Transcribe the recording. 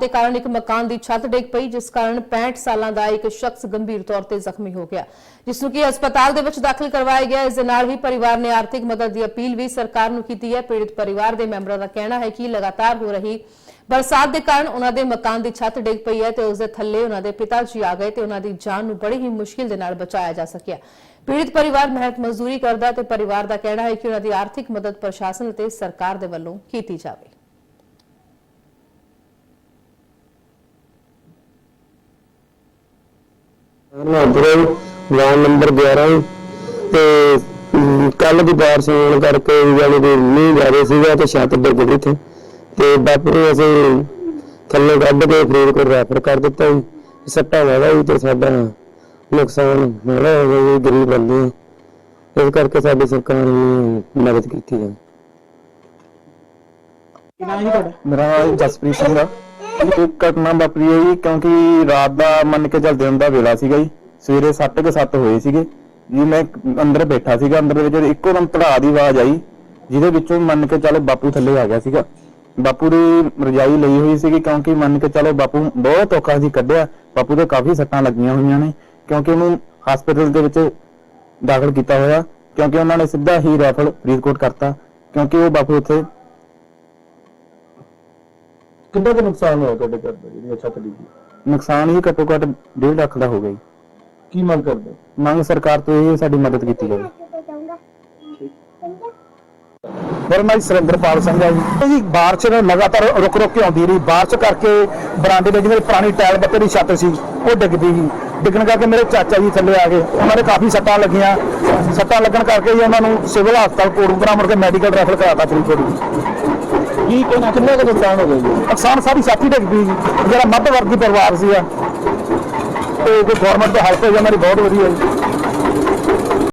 ਦੇ ਕਾਰਨ ਇੱਕ ਮਕਾਨ ਦੀ ਛੱਤ ਡਿੱਗ ਪਈ, ਜਿਸ ਕਾਰਨ 65 ਸਾਲਾਂ ਦਾ ਇੱਕ ਸ਼ਖਸ ਗੰਭੀਰ ਤੌਰ ਤੇ ਜ਼ਖਮੀ ਹੋ ਗਿਆ। ਜਿਸ ਨੂੰ ਕਿ ਹਸਪਤਾਲ ਦੇ ਵਿੱਚ ਦਾਖਲ ਕਰਵਾਇਆ ਗਿਆ, ਇਸ ਦੇ ਨਾਲ ਹੀ ਪਰਿਵਾਰ ਨੇ ਆਰਥਿਕ ਮਦਦ ਦੀ ਅਪੀਲ ਵੀ ਸਰਕਾਰ ਨੂੰ ਕੀਤੀ ਹੈ। ਪੀੜਤ ਪਰਿਵਾਰ ਦੇ ਮੈਂਬਰਾਂ ਦਾ ਕਹਿਣਾ ਹੈ ਕਿ ਲਗਾਤਾਰ ਹੋ ਰਹੀ ਬਰਸਾਤ ਦੇ ਕਾਰਨ ਉਹਨਾਂ ਦੇ ਮਕਾਨ ਦੀ ਛੱਤ ਡਿੱਗ ਪਈ ਹੈ ਤੇ ਉਸ ਦੇ ਥੱਲੇ ਉਹਨਾਂ ਦੇ ਪਿਤਾ ਜੀ ਆ ਗਏ ਤੇ ਉਹਨਾਂ ਦੀ ਜਾਨ ਨੂੰ ਬੜੀ ਹੀ ਮੁਸ਼ਕਿਲ ਦੇ ਨਾਲ ਬਚਾਇਆ ਜਾ ਸਕਿਆ। ਪੀੜਤ ਪਰਿਵਾਰ ਮਿਹਨਤ ਮਜ਼ਦੂਰੀ ਕਰਦਾ ਤੇ ਪਰਿਵਾਰ ਦਾ ਕਹਿਣਾ ਹੈ ਕਿ ਉਹਨਾਂ ਦੀ ਆਰਥਿਕ ਮਦਦ ਪ੍ਰਸ਼ਾਸਨ ਅਤੇ ਸਰਕਾਰ ਦੇ ਵੱਲੋਂ ਕੀਤੀ ਜਾਵੇ। ਨਾਦਰੇ ਵਾਰਡ ਨੰਬਰ 11 ਤੇ ਕੱਲ ਦੀ ਬਾਰਿਸ਼ ਹੋਣ ਕਰਕੇ ਜਾਨੀ ਕਿ ਮੀਂਹ ਜ਼ਿਆਦਾ ਸੀਗਾ ਤੇ ਛੱਤ ਡਿੱਗ ਗਈ ਤੇ ਤੇ ਬਾਪੂ ਨੂੰ ਅਸੀਂ ਥੱਲੇ ਕੱਢ ਕੇ ਫਰੀਦਕੋਟ ਰੈਫਰ ਕਰ ਦਿੱਤਾ ਜੀ। ਸੱਟਾਂ ਵਾਲਾ ਜੀ ਤੇ ਸਾਡਾ ਨੁਕਸਾਨ ਬੜਾ ਹੋ ਗਿਆ ਜੀ ਗਰੀਬ ਬੰਦੇ ਹਾਂ। ਇਸ ਕਰਕੇ ਸਾਡੀ ਸਰਕਾਰ ਨੇ ਮਦਦ ਕੀਤੀ ਹੈ। ਮੇਰਾ ਨਾਮ ਜਸਪ੍ਰੀਤ ਸਿੰਘ ਆ। ਇਹ ਘਟਨਾ ਵਾਪਰੀ ਹੈ ਜੀ, ਕਿਉਂਕਿ ਰਾਤ ਦਾ ਮੰਨ ਕੇ ਚੱਲਦੇ ਹੁੰਦਾ ਵੇਲਾ ਸੀਗਾ ਜੀ। ਸਵੇਰੇ 7:30 ਹੋਏ ਸੀਗੇ। ਜੀ, ਮੈਂ ਅੰਦਰ ਬੈਠਾ ਸੀਗਾ, ਅੰਦਰ ਦੇ ਵਿੱਚ ਇੱਕੋ ਦਮ ਧੜਾ ਦੀ ਆਵਾਜ਼ ਆਈ, ਜਿਹਦੇ ਵਿੱਚੋਂ ਮੰਨ ਕੇ ਚੱਲੋ ਬਾਪੂ ਥੱਲੇ ਆ ਗਿਆ ਸੀਗਾ। ਬਾਪੂ ਦੀ ਰਜਾਈ ਲਈ ਹੋਈ ਸੀਗੀ, ਕਿਉਂਕਿ ਮੰਨ ਕੇ ਚੱਲੋ ਬਾਪੂ ਬਹੁਤ ਔਖਾ ਸੀ ਕੱਢਿਆ। ਬਾਪੂ ਦੇ ਕਾਫੀ ਸੱਟਾਂ ਲੱਗੀਆਂ ਹੋਈਆਂ ਨੇ, ਕਿਉਂਕਿ ਉਹਨੂੰ ਹਸਪੀਟਲ ਦੇ ਵਿੱਚ ਦਾਖਲ ਕੀਤਾ ਹੋਇਆ, ਕਿਉਂਕਿ ਉਹਨਾਂ ਨੇ ਸਿੱਧਾ ਹੀ ਰੈਫਰ ਫਰੀਦਕੋਟ ਕਰਤਾ, ਕਿਉਂਕਿ ਉਹ ਬਾਪੂ ਉੱਥੇ ਕਿੰਨਾ ਕੁ ਨੁਕਸਾਨ ਹੋਇਆ ਤੁਹਾਡੇ ਘਰ ਦਾ ਜਿਹੜੀ ਛੱਤ ਡਿੱਗੀ? ਨੁਕਸਾਨ ਹੀ ਘੱਟੋ ਘੱਟ 1.5 ਲੱਖ ਦਾ ਹੋ ਗਿਆ ਜੀ। ਕੀ ਮੰਗ ਕਰਦੇ? ਹੋ? ਮੰਗ ਸਰਕਾਰ ਤੋਂ ਇਹ ਹੈ ਸਾਡੀ ਮਦਦ ਕੀਤੀ ਜਾਵੇ। ਮੇਰਾ ਨਾਮ ਸੁਰਿੰਦਰਪਾਲ ਸਿੰਘ ਹੈ ਜੀ। ਜੀ ਬਾਰਿਸ਼ ਨੇ ਲਗਾਤਾਰ ਰੁਕ ਰੁਕ ਕੇ ਆਉਂਦੀ ਰਹੀ। ਬਾਰਿਸ਼ ਕਰਕੇ ਬਰਾਂਡੇ ਦੇ ਜਿਹੜੇ ਪੁਰਾਣੀ ਟਾਇਲ ਬੱਤੇ ਦੀ ਛੱਤ ਸੀ ਉਹ ਡਿੱਗਦੀ ਸੀ ਡਿੱਗਣ ਕਰਕੇ ਮੇਰੇ ਚਾਚਾ ਜੀ ਥੱਲੇ ਆ ਗਏ। ਉਹਨਾਂ ਦੇ ਕਾਫੀ ਸੱਟਾਂ ਲੱਗੀਆਂ। ਸੱਟਾਂ ਲੱਗਣ ਕਰਕੇ ਜੀ ਉਹਨਾਂ ਨੂੰ ਸਿਵਲ ਹਸਪਤਾਲ ਕੋਟਕਪੁਰਾ ਮੁੜ ਕੇ ਮੈਡੀਕਲ ਰੈਫਰ ਕਰਾਤਾ ਫਰੀਦਕੋਟ ਜੀ ਕਿੰਨਾ ਕਿੰਨਾ ਕੁ ਨੁਕਸਾਨ ਹੋ ਗਿਆ ਜੀ? ਨੁਕਸਾਨ ਸਾਰੀ ਸਾਥੀ ਡਿੱਗ ਪਈ ਜੀ। ਜਿਹੜਾ ਮੱਧ ਵਰਗੀ ਪਰਿਵਾਰ ਸੀਗਾ ਤੇ ਕੋਈ ਗਵਰਨਮੈਂਟ ਦਾ ਹੈਲਪ ਹੋ ਜਾਏ ਮੇਰੀ ਬਹੁਤ ਵਧੀਆ ਜੀ